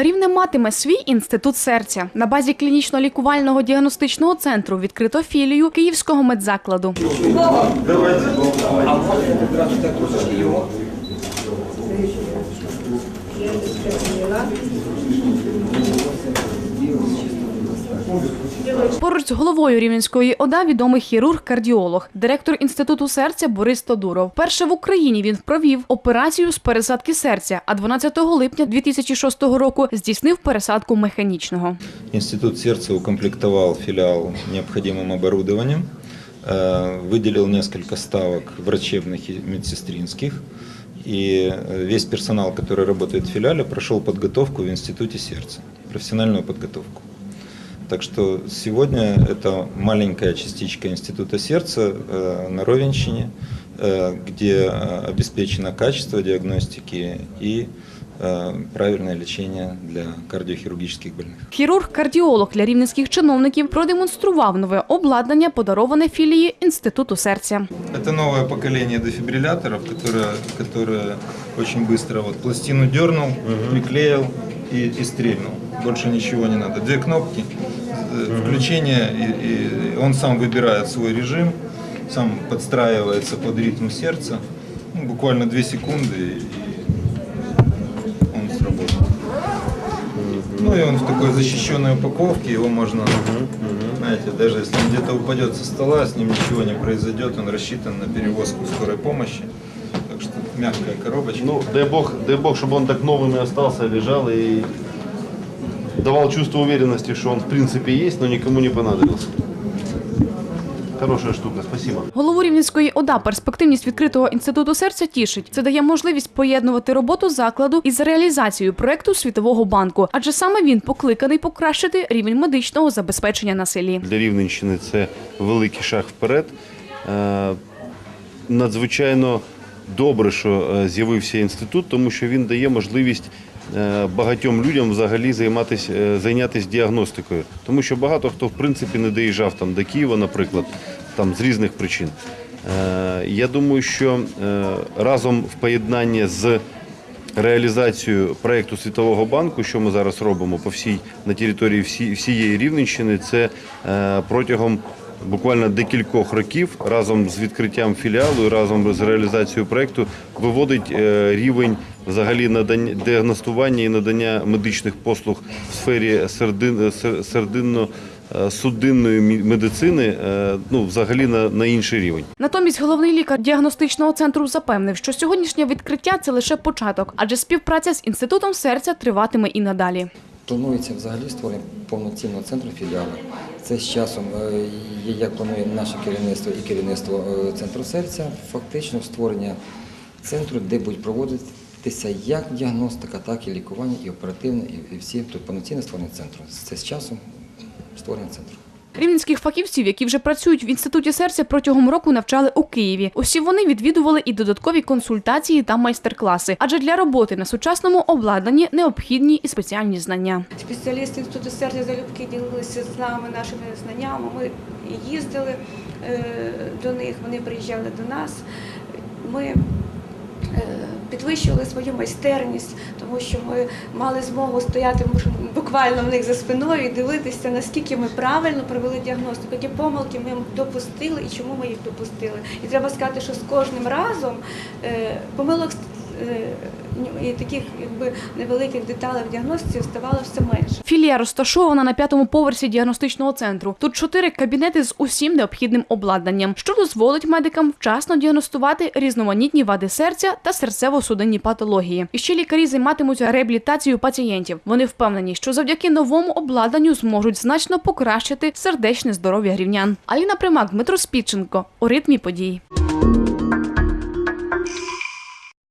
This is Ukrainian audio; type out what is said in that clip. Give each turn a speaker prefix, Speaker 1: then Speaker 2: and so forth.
Speaker 1: Рівне матиме свій інститут серця. На базі клінічно-лікувального діагностичного центру відкрито філію Київського медзакладу Поруч з головою Рівненської ОДА відомий хірург-кардіолог, директор інституту серця Борис Тодуров. Перше в Україні він провів операцію з пересадки серця, а 12 липня 2006 року здійснив пересадку механічного.
Speaker 2: Институт сердца укомплектовал филиал необходимым оборудованием, э, выделил несколько ставок врачебных и медсестринских, и э, весь персонал, который работает в филиале, прошел подготовку в Институте сердца, профессиональную подготовку. Так что сегодня это маленькая частичка Института сердца э, на Ровенщине, э, где э, обеспечено качество диагностики и э, правильное лечение для кардиохирургических больных.
Speaker 1: Хірург-кардіолог для рівненських чиновників продемонстрував нове обладнання, подароване філії інституту серця.
Speaker 2: Это новое поколение дефибрилляторов, которое, которое очень быстро вот пластину дернул, приклеил и, и стрельнул. Больше ничего не надо. Две кнопки, э, включение, и, и он сам выбирает свой режим, сам подстраивается под ритм сердца. Ну, буквально две секунды, и он сработал. Ну и он в такой защищенной упаковке, его можно, знаете, даже если он где-то упадет со стола, с ним ничего не произойдет, он рассчитан на перевозку скорой помощи. Так что мягкая коробочка.
Speaker 3: Ну, дай бог, дай бог, чтобы он так новым и остался, лежал и давал чувство уверенности, что он в принципе есть, но никому не понадобился. Хорошая штука, спасибо.
Speaker 1: Голову Рівненської ОДА перспективність відкритого інституту серця тішить. Це дає можливість поєднувати роботу закладу із реалізацією проекту Світового банку, адже саме він покликаний покращити рівень медичного забезпечення на селі.
Speaker 3: Для Рівненщини це великий шаг вперед. Е, Надзвичайно добре, що е, з'явився інститут, тому що він дає можливість багатьом людям взагалі займатися, е, зайнятися діагностикою. Тому що багато хто в принципі не доїжджав там до Києва, наприклад, там з різних причин. Е, Я думаю, що е, разом в поєднанні з реалізацію проєкту Світового банку, що ми зараз робимо по всій на території всі, всієї Рівненщини, це е, протягом буквально декількох років разом з відкриттям філіалу і разом з реалізацією проєкту виводить е, рівень взагалі надання діагностування і надання медичних послуг в сфері сердин, сер- сердинно е, судинної медицини е, ну, взагалі на, на інший рівень.
Speaker 1: Натомість головний лікар діагностичного центру запевнив, що сьогоднішнє відкриття це лише початок, адже співпраця з інститутом серця триватиме і надалі.
Speaker 4: Планується взагалі створення повноцінного центру філіалу. Це з часом, е, як планує наше керівництво і керівництво е, центру серця, фактично створення центру, де будуть проводитися як діагностика, так і лікування, і оперативне, і- всі тут повноцінне створення центру. Це з часом створення центру.
Speaker 1: Рівненських фахівців, які вже працюють в інституті серця, протягом року навчали у Києві. Усі вони відвідували і додаткові консультації та майстер-класи, адже для роботи на сучасному обладнанні необхідні і спеціальні знання.
Speaker 5: Спеціалісти інституту серця залюбки ділилися з нами нашими знаннями. Ми їздили е, до них, вони приїжджали до нас. Ми підвищували свою майстерність, тому що ми мали змогу стояти буквально в них за спиною і дивитися, наскільки ми правильно провели діагностику, які помилки ми допустили і чому ми їх допустили. І треба сказати, що з кожним разом е, помилок е, і таких якби невеликих деталей в діагностиці ставало все менше.
Speaker 1: Філія розташована на п'ятому поверсі діагностичного центру. Тут чотири кабінети з усім необхідним обладнанням, що дозволить медикам вчасно діагностувати різноманітні вади серця та серцево-судинні патології. І ще лікарі займатимуться реабілітацією пацієнтів. Вони впевнені, що завдяки новому обладнанню зможуть значно покращити сердечне здоров'я рівнян. Аліна Примак, Дмитро Спідченко у ритмі подій.